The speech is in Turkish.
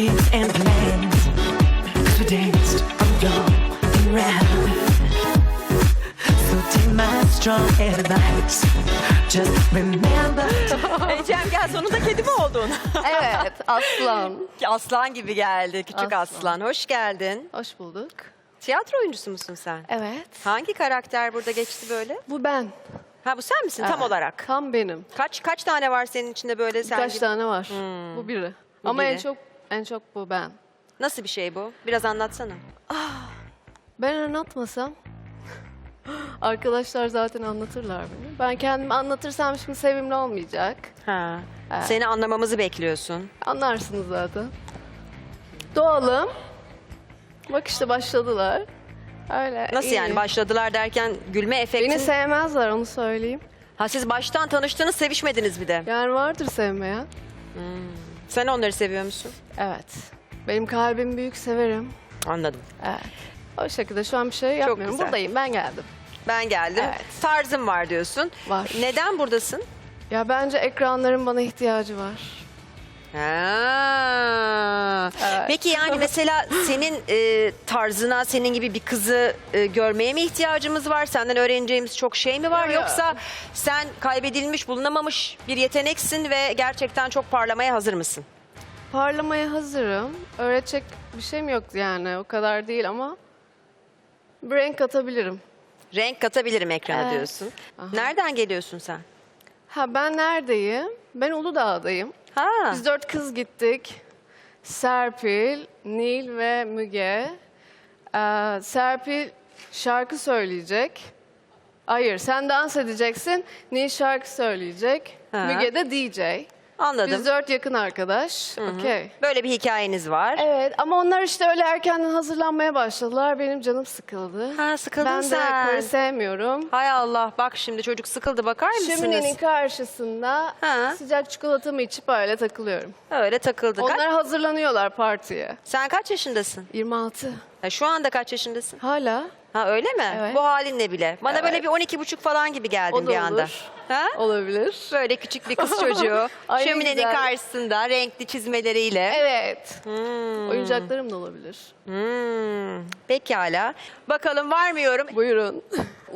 kids and plans. Cause we danced and round. So take my strong advice. Just remember. Ecem gel sonunda kedi mi oldun? Evet aslan. aslan gibi geldi küçük aslan. Aslan. Hoş geldin. Hoş bulduk. Tiyatro oyuncusu musun sen? Evet. Hangi karakter burada geçti böyle? Bu ben. Ha bu sen misin tam olarak? Tam benim. Kaç kaç tane var senin içinde böyle sen Birkaç gibi? tane var. Hmm. Bu biri. Ama en çok en çok bu ben. Nasıl bir şey bu? Biraz anlatsana. Ben anlatmasam arkadaşlar zaten anlatırlar beni. Ben kendimi anlatırsam şimdi sevimli olmayacak. Ha. Evet. Seni anlamamızı bekliyorsun. Anlarsınız zaten. Doğalım. Bak işte başladılar. Öyle. Nasıl iyi. yani başladılar derken gülme efekti? Beni sevmezler onu söyleyeyim. ha siz baştan tanıştınız sevişmediniz bir de. Yani vardır sevmeyen. Sen onları seviyor musun? Evet. Benim kalbim büyük severim. Anladım. Evet. O şekilde şu an bir şey yapmıyorum. güzel. Buradayım ben geldim. Ben geldim. Evet. Tarzım var diyorsun. Var. Neden buradasın? Ya bence ekranların bana ihtiyacı var. Ha. Peki yani mesela senin e, tarzına, senin gibi bir kızı e, görmeye mi ihtiyacımız var? Senden öğreneceğimiz çok şey mi var? Yok, yok. Yoksa sen kaybedilmiş, bulunamamış bir yeteneksin ve gerçekten çok parlamaya hazır mısın? Parlamaya hazırım. Öğretecek bir şeyim yok yani. O kadar değil ama bir renk katabilirim. Renk katabilirim ekrana Evet. diyorsun. Aha. Nereden geliyorsun sen? Ha ben neredeyim? Ben Uludağ'dayım. Ha. Biz dört kız gittik. Serpil, Nil ve Müge. Ee, Serpil şarkı söyleyecek. Hayır, sen dans edeceksin. Nil şarkı söyleyecek. Ha. Müge de DJ. Anladım. Biz dört yakın arkadaş. Okey. Böyle bir hikayeniz var. Evet ama onlar işte öyle erkenden hazırlanmaya başladılar. Benim canım sıkıldı. Ha sıkıldın ben sen. de karı sevmiyorum. Hay Allah bak şimdi çocuk sıkıldı bakar mısınız? Şöminenin karşısında Ha. sıcak çikolatamı içip öyle takılıyorum. Öyle takıldı. Kaç- Onlar hazırlanıyorlar partiye. Sen kaç yaşındasın? 26. Ha, şu anda kaç yaşındasın? Hala. Ha öyle mi? Evet. Bu halinle bile. Bana Evet. böyle bir 12 buçuk falan gibi geldin O da bir anda. olur. Ha? Olabilir. Böyle küçük bir kız çocuğu. Ay, ne şöminenin güzel. karşısında renkli çizmeleriyle. Evet. Hmm. Oyuncaklarım da olabilir. Hmm. Pekala. Bakalım var mı yorum? Buyurun.